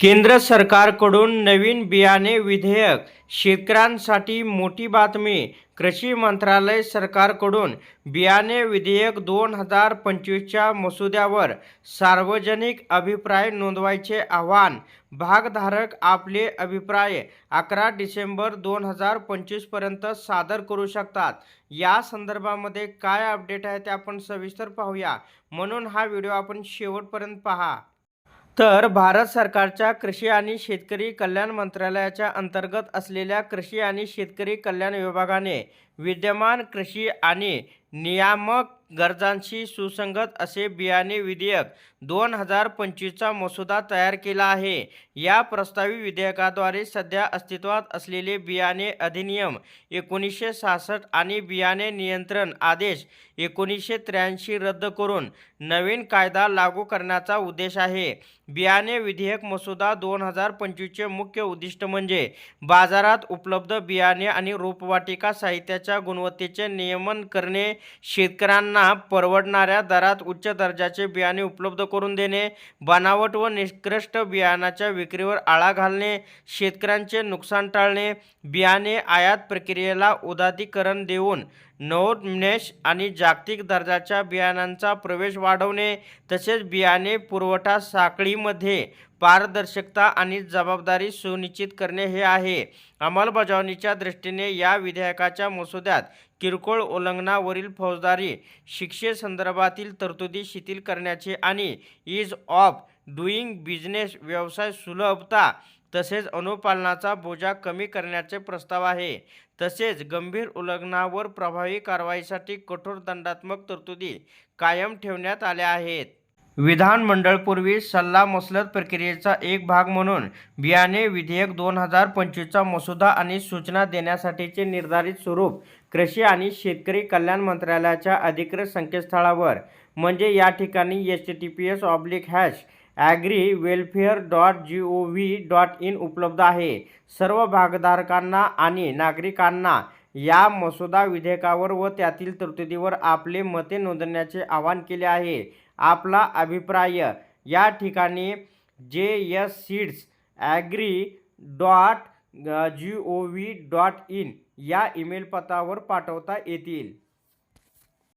केंद्र सरकारकडून नवीन बियाणे विधेयक शेतकऱ्यांसाठी मोठी बातमी कृषी मंत्रालय सरकारकडून बियाणे विधेयक दोन हजार पंचवीसच्या मसुद्यावर सार्वजनिक अभिप्राय नोंदवायचे आवाहन भागधारक आपले अभिप्राय अकरा डिसेंबर दोन हजार पंचवीसपर्यंत सादर करू शकतात. या संदर्भामध्ये काय अपडेट आहे ते आपण सविस्तर पाहूया. म्हणून हा व्हिडिओ आपण शेवटपर्यंत पहा. तर भारत सरकारच्या कृषी आणि शेतकरी कल्याण मंत्रालयाच्या अंतर्गत असलेल्या कृषी आणि शेतकरी कल्याण विभागाने विद्यमान कृषी आणि नियामक गरजांशी सुसंगत असे बियाणे विधेयक दोन हजार पंचवीसचा मसुदा तयार केला आहे. या प्रस्तावित विधेयकाद्वारे सध्या अस्तित्वात असलेले बियाणे अधिनियम एकोणीसशे सहासष्ट आणि बियाणे नियंत्रण आदेश एकोणीसशे त्र्याऐंशी रद्द करून नवीन कायदा लागू करण्याचा उद्देश आहे. बियाणे विधेयक मसुदा दोन हजार पंचवीसचे मुख्य उद्दिष्ट म्हणजे बाजारात उपलब्ध बियाणे आणि रोपवाटिका साहित्याच्या गुणवत्तेचे नियमन करणे शेतकऱ्यांना परवडणाऱ्या दरात उच्च दर्जाचे बियाणे उपलब्ध करून देणे बनावट व निकृष्ट बियाणाच्या विक्रीवर आळा घालणे शेतकऱ्यांचे नुकसान टाळणे बियाणे आयात प्रक्रियेला उदातीकरण देऊन नवोन्मेष आणि जागतिक दर्जाच्या बियाणांचा प्रवेश वाढवणे तसेच बियाणे पुरवठा साखळी साखळीमध्ये पारदर्शकता आणि जबाबदारी सुनिश्चित करणे हे आहे. अंमलबजावणीच्या दृष्टीने या विधेयकाच्या मसुद्यात किरकोळ उल्लंघनावरील फौजदारी शिक्षेसंदर्भातील तरतुदी शिथिल करण्याचे आणि इज ऑफ डुईंग बिझनेस व्यवसाय सुलभता तसेच अनुपालनाचा बोजा कमी करण्याचे प्रस्ताव आहे. तसेच गंभीर उल्लंघनावर प्रभावी कारवाईसाठी कठोर दंडात्मक तरतुदी कायम ठेवण्यात आल्या आहेत. विधानमंडळपूर्वी सल्लामसलत प्रक्रियेचा एक भाग म्हणून बियाणे विधेयक दोन हजार पंचवीसचा मसुदा आणि सूचना देण्यासाठीचे निर्धारित स्वरूप कृषी आणि शेतकरी कल्याण मंत्रालयाच्या अधिकृत संकेतस्थळावर. म्हणजे या ठिकाणी H T P S oblique hash agri welfare dot G O V dot in उपलब्ध आहे. सर्व भागधारकांना आणि नागरिकांना या मसुदा विधेयकावर व त्यातील तरतुदीवर आपले मते नोंदवण्याचे आवाहन केले आहे. आपला अभिप्राय. या ठिकाणी J S seeds agri dot G O V dot in या ईमेल पत्तावर पाठवता येतील.